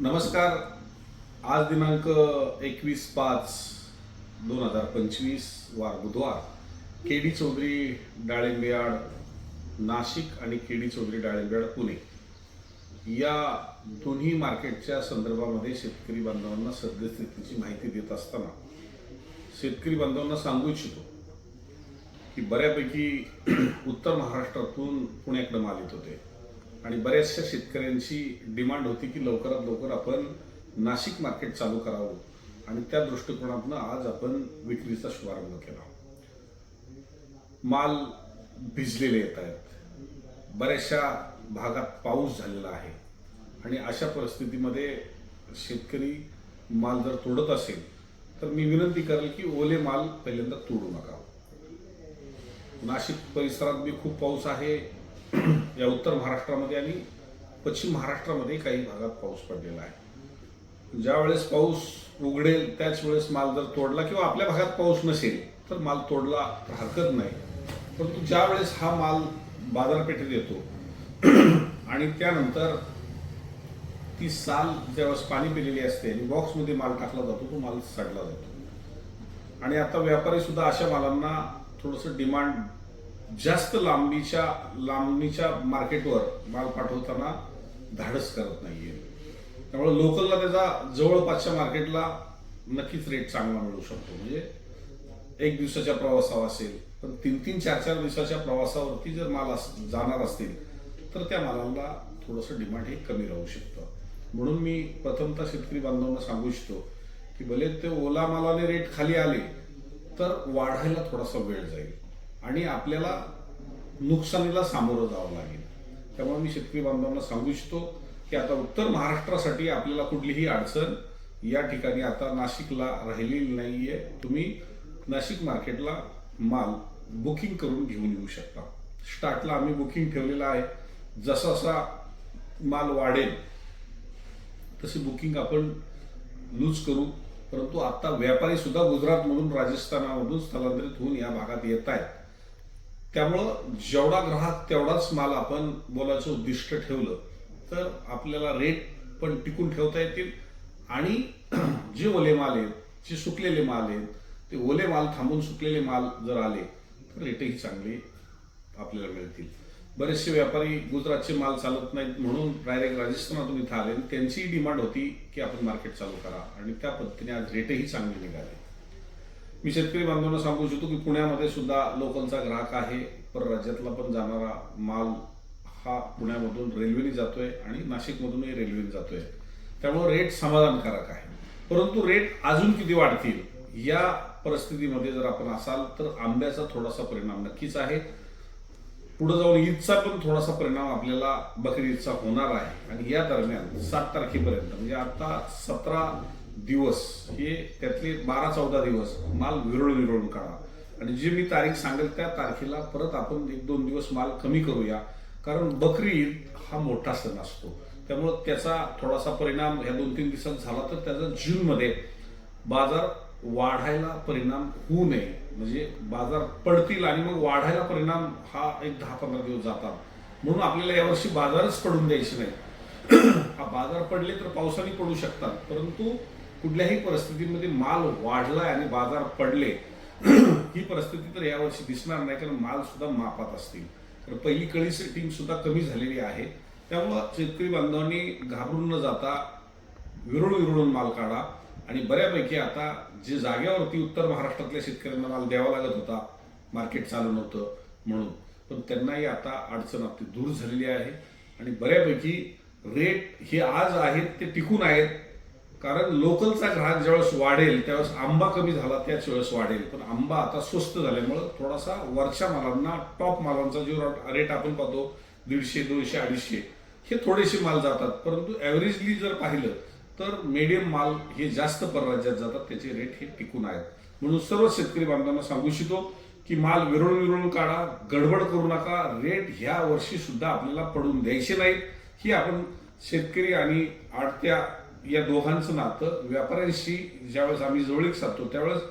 नमस्कार. आज दिनांक एकवीस पाच दोन हजार पंचवीस वार बुधवार. केडी चौधरी डाळिंबियाड नाशिक आणि केडी चौधरी डाळिंबियाड पुणे. या दोन्ही मार्केटच्या संदर्भामध्ये शेतकरी बांधवांना सद्यस्थितीची माहिती देत असताना शेतकरी बांधवांना सांगू इच्छितो की बऱ्यापैकी उत्तर महाराष्ट्रातून पुण्याकडे माल येत होते. आणि बऱ्याचशा शेतकऱ्यांची डिमांड होती की लवकरात लवकर आपण नाशिक मार्केट चालू करावं. आणि त्या दृष्टिकोनातून आज आपण विक्रीचा शुभारंभ केला. माल भिजलेले येत आहेत. बऱ्याचशा भागात पाऊस झालेला आहे. आणि अशा परिस्थितीमध्ये शेतकरी माल जर तोडत असेल तर मी विनंती करेल की ओले माल पहिल्यांदा तोडू नका. नाशिक परिसरात बी खूप पाऊस आहे. या उत्तर महाराष्ट्रामध्ये आणि पश्चिम महाराष्ट्रामध्ये काही भागात पाऊस पडलेला आहे. ज्या वेळेस पाऊस उघडेल त्याच वेळेस माल जर तोडला किंवा आपल्या भागात पाऊस नसेल तर माल तोडला तर हरकत नाही. परंतु ज्या वेळेस हा माल बाजारपेठेत येतो आणि त्यानंतर ती साल ज्यावेळेस पाणी पिलेली असते आणि बॉक्समध्ये माल टाकला जातो तो माल सडला जातो. आणि आता व्यापारी सुद्धा अशा मालांना थोडंसं डिमांड जास्त लांबीच्या लांबीच्या मार्केटवर माल पाठवताना धाडस करत नाहीये. त्यामुळे लोकलला त्याचा जवळपासच्या मार्केटला नक्कीच रेट चांगला मिळू शकतो. म्हणजे एक दिवसाच्या प्रवासावर असेल पण तीन तीन चार चार दिवसाच्या प्रवासावरती जर माल अस- जाणार असतील तर त्या मालाला थोडंसं डिमांड हे कमी राहू शकतं. म्हणून मी प्रथमतः शेतकरी बांधवांना सांगू इच्छितो की भले ते ओला मालाने रेट खाली आले तर वाढायला थोडासा वेळ जाईल. आणि आपल्याला नुकसानीला सामोरं जावं लागेल. त्यामुळे मी शेतकरी बांधवांना सांगू इच्छितो की आता उत्तर महाराष्ट्रासाठी आपल्याला कुठलीही अडचण या ठिकाणी आता नाशिकला राहिलेली नाही आहे तुम्ही नाशिक मार्केटला माल बुकिंग करून घेऊन येऊ शकता. स्टार्टला आम्ही बुकिंग ठेवलेलं आहे. जसा जसा माल वाढेल तशी बुकिंग आपण लूज करू. परंतु आता व्यापारी सुद्धा गुजरातमधून राजस्थानामधून स्थलांतरित होऊन या भागात येत आहेत. त्यामुळं जेवढा ग्राहक तेवढाच माल आपण बोलायचं उद्दिष्ट ठेवलं तर आपल्याला रेट पण टिकून ठेवता येतील. आणि जे ओले माल आहेत जे सुकलेले माल आहेत ते ओले माल थांबून सुकलेले माल जर आले तर रेटही चांगले आपल्याला मिळतील. बरेचसे व्यापारी गुजरातचे माल चालत नाहीत म्हणून डायरेक्ट राजस्थानातून इथं आले. आणि त्यांचीही डिमांड होती की आपण मार्केट चालू करा. आणि त्या पद्धतीने आज रेटही चांगले निघाले. मी शेतकरी बांधवांना सांगू इच्छितो की पुण्यामध्ये सुद्धा लोकलचा ग्राहक आहे परराज्यातला पण जाणारा माल हा पुण्यामधून रेल्वेने जातोय आणि नाशिकमधूनही रेल्वेने जातोय. त्यामुळे रेट समाधानकारक आहे. परंतु रेट अजून किती वाढतील या परिस्थितीमध्ये जर आपण असाल तर आंब्याचा थोडासा परिणाम नक्कीच आहे. पुढे जाऊन ईदचा पण थोडासा परिणाम आपल्याला बकरी ईदचा होणार आहे. आणि या दरम्यान सात तारखेपर्यंत म्हणजे आता सतरा दिवस. हे त्यातले बारा चौदा दिवस माल विरळून विरळून काढा आणि जे मी तारीख सांगेल त्या तारखेला परत आपण एक दोन दिवस माल कमी करूया. कारण बकरी ईद हा मोठा सण असतो. त्यामुळं त्याचा थोडासा परिणाम ह्या दोन तीन दिवसात झाला तर त्याचा जूनमध्ये बाजार वाढायला परिणाम होऊ नये. म्हणजे बाजार पडतील आणि मग वाढायला परिणाम हा एक दहा पंधरा दिवस जातात. म्हणून आपल्याला यावर्षी बाजारच पडून द्यायचे नाही. हा बाजार पडले तर पावसाने पडू शकतात. परंतु कुठल्याही परिस्थितीमध्ये माल वाढलाय आणि बाजार पडले ही परिस्थिती तर यावर्षी दिसणार नाही कारण माल सुद्धा मापात असतील. तर पहिली कळी सेटिंग सुद्धा कमी झालेली आहे. त्यामुळं शेतकरी बांधवांनी घाबरून न जाता विरळून विरळून माल काढा. आणि बऱ्यापैकी आता जे जागेवरती उत्तर महाराष्ट्रातल्या शेतकऱ्यांना माल द्यावा लागत होता मार्केट चालू नव्हतं म्हणून. पण त्यांनाही आता अडचण आपली दूर झालेली आहे. आणि बऱ्यापैकी रेट हे आज आहेत ते टिकून आहेत. कारण लोकलचा ग्राहक ज्यावेळेस वाढेल त्यावेळेस आंबा कमी झाला त्याच वेळेस वाढेल. पण आंबा आता स्वस्त झाल्यामुळं थोडासा वरच्या मालांना टॉप मालांचा जो रेट आपण पाहतो दीडशे दोनशे अडीचशे हे थोडेसे माल जातात. परंतु ॲव्हरेजली जर पाहिलं तर मीडियम माल हे जास्त परराज्यात जातात त्याचे रेट हे टिकून आहेत. म्हणून सर्व शेतकरी बांधवांना सांगू इच्छितो की माल विरळून विरळून काढा गडबड करू नका. रेट ह्या वर्षी सुद्धा आपल्याला पडून द्यायचे नाहीत. ही आपण शेतकरी आणि आडत्या या दोघांचं नातं. व्यापाऱ्यांशी ज्यावेळेस आम्ही जवळीक साधतो त्यावेळेस